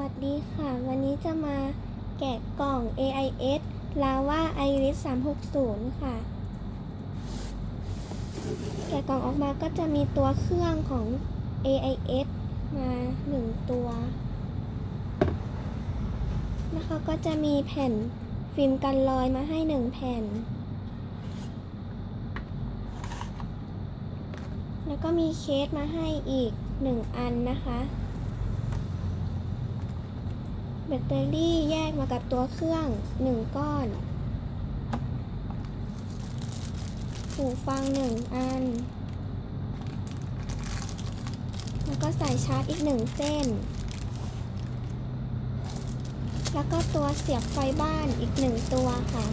วัสดีค่ะ วันนี้จะมาแกะกล่อง AIS Lava Iris 360 ค่ะ แกะกล่องออกมาก็จะมีตัวเครื่องของ AIS มาหนึ่งตัว แล้วเขาก็จะมีแผ่นฟิล์มกันรอยมาให้หนึ่งแผ่น แล้วก็มีเคสมาให้อีกหนึ่งอันนะคะ แบตเตอรี่แยกมากับตัวเครื่องหนึ่งก้อน หูฟังหนึ่งอัน แล้วก็สายชาร์จอีกหนึ่งเส้น แล้วก็ตัวเสียบไฟบ้านอีกหนึ่งตัวค่ะ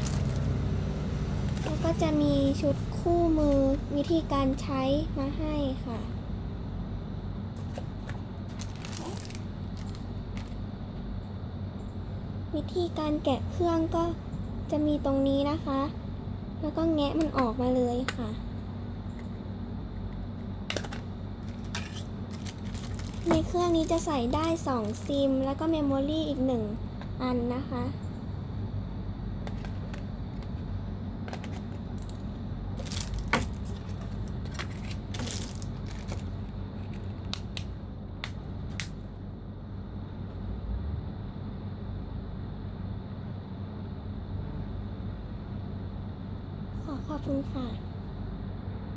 แล้วก็จะมีชุดคู่มือวิธีการใช้มาให้ค่ะ วิธีการแกะเครื่องก็จะมีตรงนี้นะคะ แล้วก็แงะมันออกมาเลยค่ะ ในเครื่องนี้จะใส่ได้ 2 ซิม แล้วก็เมมโมรี่อีก 1 อันนะคะ ขอขอบคุณค่ะ